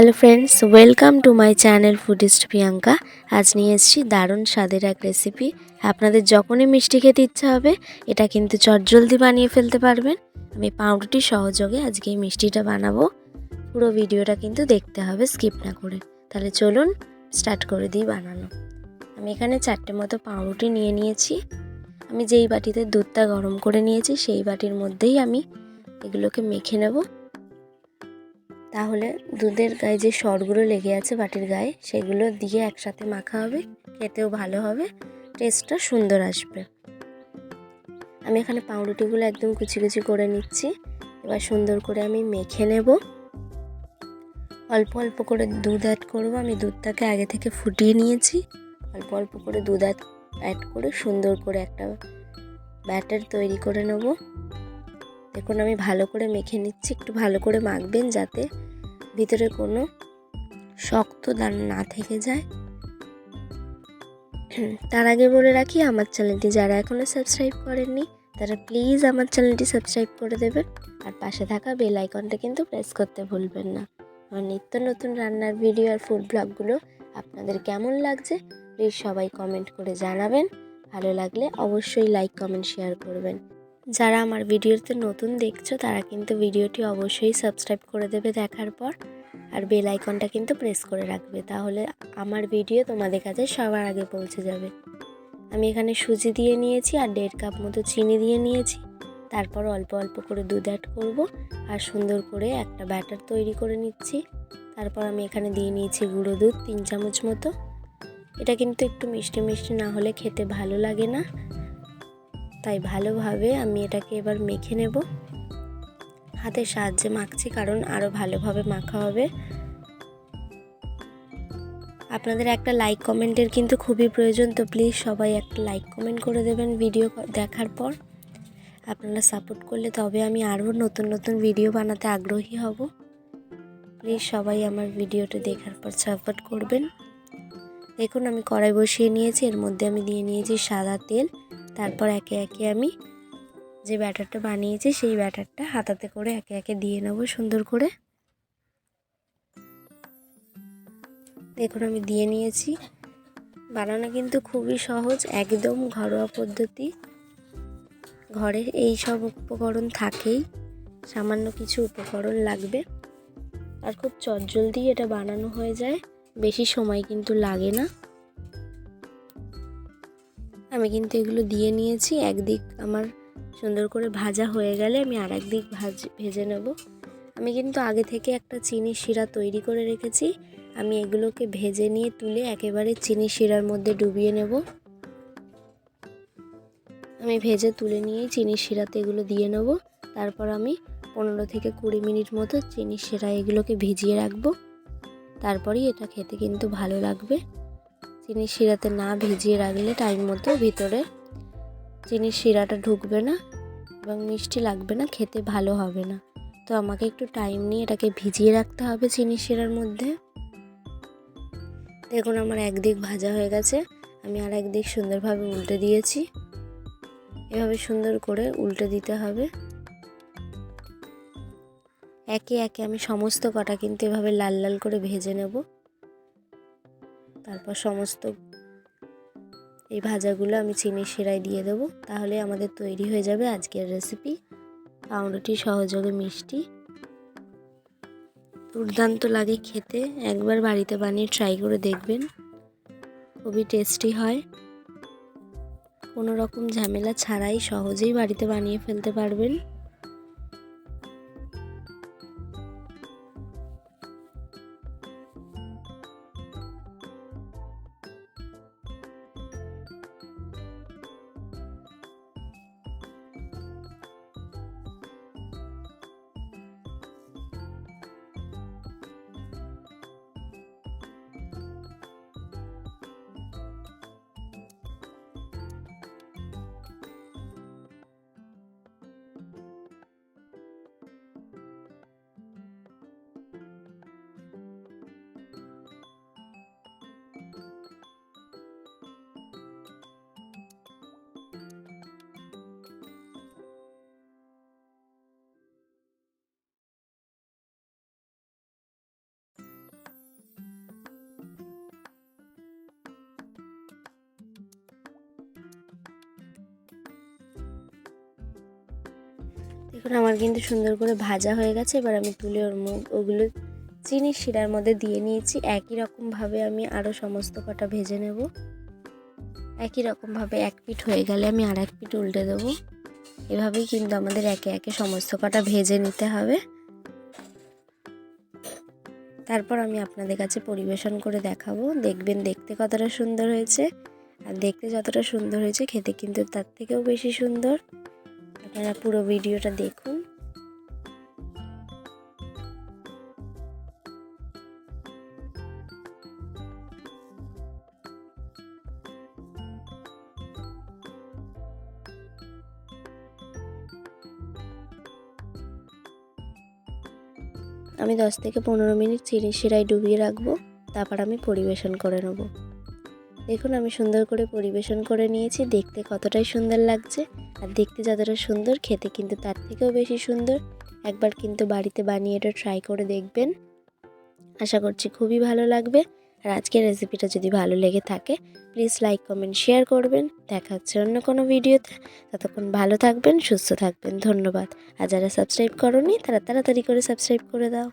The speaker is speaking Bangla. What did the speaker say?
Hello friends welcome to my channel Foodist Priyanka আজ নিয়ে এসেছি দারুণ স্বাদের এক রেসিপি আপনাদের যখনই মিষ্টি খেতে ইচ্ছা হবে, এটা কিন্তু চটজলদি বানিয়ে ফেলতে পারবেন। আমি পাউরুটি সহযোগে আজকে এই মিষ্টিটা বানাবো। পুরো ভিডিওটা কিন্তু দেখতে হবে স্কিপ না করে। তাহলে চলুন স্টার্ট করে দিই বানানো। আমি এখানে চারটে মতো পাউরুটি নিয়ে নিয়েছি। আমি যেই বাটিতে দুধটা গরম করে নিয়েছি, সেই বাটির মধ্যেই আমি এগুলোকে মেখে নেব। তাহলে দুধের গায়ে যে সরগুলো লেগে আছে বাটির গায়ে, সেগুলো দিয়ে একসাথে মাখা হবে, খেতেও ভালো হবে, টেস্টটা সুন্দর আসবে। আমি এখানে পাউরুটিগুলো একদম কুচি কুচি করে নিচ্ছি। এবার সুন্দর করে আমি মেখে নেব। অল্প অল্প করে দুধ অ্যাড করব। আমি দুধটাকে আগে থেকে ফুটিয়ে নিয়েছি। অল্প অল্প করে দুধ অ্যাড করে সুন্দর করে একটা ব্যাটার তৈরি করে নেব। দেখুন আমি ভালো করে মেখে নিচ্ছি, একটু ভালো করে মাখবেন যাতে ভিতরে কোনো শক্ত দান না থেকে যায়। তার আগে বলে রাখি, আমার চ্যানেলটি যারা এখনও সাবস্ক্রাইব করেননি, তারা প্লিজ আমার চ্যানেলটি সাবস্ক্রাইব করে দেবেন। আর পাশে থাকা বেল আইকনটা কিন্তু প্রেস করতে ভুলবেন না। আমার নিত্য নতুন রান্নার ভিডিও আর ফুড ব্লগগুলো আপনাদের কেমন লাগছে, প্লিজ সবাই কমেন্ট করে জানাবেন। ভালো লাগলে অবশ্যই লাইক, কমেন্ট, শেয়ার করবেন। যারা আমার ভিডিওতে নতুন দেখছ, তারা কিন্তু ভিডিওটি অবশ্যই সাবস্ক্রাইব করে দেবে দেখার পর, আর বেল আইকনটা কিন্তু প্রেস করে রাখবে, তাহলে আমার ভিডিও তোমাদের কাছে সবার আগে পৌঁছে যাবে। আমি এখানে সুজি দিয়ে নিয়েছি, আর দেড় কাপ মতো চিনি দিয়ে নিয়েছি। তারপর অল্প অল্প করে দুধ অ্যাড করব, আর সুন্দর করে একটা ব্যাটার তৈরি করে নিচ্ছি। তারপর আমি এখানে দিয়ে নিয়েছি গুঁড়ো দুধ, তিন চামচ মতো। এটা কিন্তু একটু মিষ্টি মিষ্টি না হলে খেতে ভালো লাগে না। তাই ভালোভাবে আমি এটাকে এবার মেখে নেব। হাতের সাহায্যে মাখছি কারণ আরও ভালোভাবে মাখা হবে। আপনাদের একটা লাইক কমেন্টের কিন্তু খুবই প্রয়োজন, তো প্লিজ সবাই একটা লাইক কমেন্ট করে দেবেন ভিডিও দেখার পর। আপনারা সাপোর্ট করলে তবে আমি আরও নতুন নতুন ভিডিও বানাতে আগ্রহী হব। প্লিজ সবাই আমার ভিডিওটা দেখার পর সাপোর্ট করবেন। দেখুন আমি কড়াই বসিয়ে নিয়েছি, এর মধ্যে আমি দিয়ে নিয়েছি সাদা তেল। তারপর একে একে আমি যে ব্যাটারটা বানিয়েছি, সেই ব্যাটারটা হাতাতে করে একে একে দিয়ে নেব সুন্দর করে। দেখুন, আমি দিয়ে নিয়েছি। বানানো কিন্তু খুবই সহজ, একদম ঘরোয়া পদ্ধতি। ঘরে এই সব উপকরণ থাকেই, সামান্য কিছু উপকরণ লাগবে। আর খুব চটজলদি এটা বানানো হয়ে যায়, বেশি সময় কিন্তু লাগে না। আমি কিন্তু এগুলো দিয়ে নিয়েছি। একদিক আমার সুন্দর করে ভাজা হয়ে গেলে আমি আর একদিক ভাজ ভেজে নেব। আমি কিন্তু আগে থেকে একটা চিনি শিরা তৈরি করে রেখেছি। আমি এগুলোকে ভেজে নিয়ে তুলে একেবারে চিনি শিরার মধ্যে ডুবিয়ে নেব। আমি ভেজে তুলে নিয়েই চিনি শিরাতে এগুলো দিয়ে নেব। তারপর আমি পনেরো থেকে কুড়ি মিনিট মতো চিনি শিরা এগুলোকে ভিজিয়ে রাখব। তারপরেই এটা খেতে কিন্তু ভালো লাগবে। চিনি শিরাতে না ভিজিয়ে রাখলে টাইম মতো ভিতরে চিনির শিরাটা ঢুকবে না এবং মিষ্টি লাগবে না, খেতে ভালো হবে না। তো আমাকে একটু টাইম নিয়ে এটাকে ভিজিয়ে রাখতে হবে চিনি শিরার মধ্যে। দেখুন আমার একদিক ভাজা হয়ে গেছে, আমি আর একদিক সুন্দরভাবে উল্টে দিয়েছি। এভাবে সুন্দর করে উল্টে দিতে হবে। একে একে আমি সমস্ত কটা কিন্তু এভাবে লাল লাল করে ভেজে নেব। তারপর সমস্ত এই ভাজাগুলো আমি চিনি শিরায় দিয়ে দেবো। তাহলে আমাদের তৈরি হয়ে যাবে আজকের রেসিপি পাউরুটি, সহযোগে মিষ্টি। দুর্দান্ত লাগে খেতে। একবার বাড়িতে বানিয়ে ট্রাই করে দেখবেন। খুবই টেস্টি হয়। কোনো রকম ঝামেলা ছাড়াই সহজেই বাড়িতে বানিয়ে ফেলতে পারবেন। দেখুন আমার কিন্তু সুন্দর করে ভাজা হয়ে গেছে। এবার আমি তুলে ওর মুখ, ওগুলো চিনি শিরার মধ্যে দিয়ে নিয়েছি। একই রকমভাবে আমি আরও সমস্ত কটা ভেজে নেব। একই রকমভাবে এক পিঠ হয়ে গেলে আমি আর এক পিঠ উল্টে দেবো। এভাবেই কিন্তু আমাদের একে একে সমস্ত কটা ভেজে নিতে হবে। তারপর আমি আপনাদের কাছে পরিবেশন করে দেখাবো। দেখবেন দেখতে কতটা সুন্দর হয়েছে। আর দেখতে যতটা সুন্দর হয়েছে, খেতে কিন্তু তার থেকেও বেশি সুন্দর। আপনারা পুরো ভিডিওটা দেখুন। আমি দশ থেকে পনেরো মিনিট চিনি শিরায় ডুবিয়ে রাখব, তারপর আমি পরিবেশন করে নেব। দেখুন, আমি সুন্দর করে পরিবেশন করে নিয়েছি। দেখতে কতটাই সুন্দর লাগছে। আর দেখতে যতটা সুন্দর, খেতে কিন্তু তার থেকেও বেশি সুন্দর। একবার কিন্তু বাড়িতে বানিয়ে এটা ট্রাই করে দেখবেন। আশা করছি খুবই ভালো লাগবে। আর আজকের রেসিপিটা যদি ভালো লেগে থাকে প্লিজ লাইক কমেন্ট শেয়ার করবেন। দেখা হচ্ছে অন্য কোনো ভিডিওতে ততক্ষণ ভালো থাকবেন, সুস্থ থাকবেন। ধন্যবাদ। আর যারা সাবস্ক্রাইব করনি, তারা তাড়াতাড়ি করে সাবস্ক্রাইব করে দাও।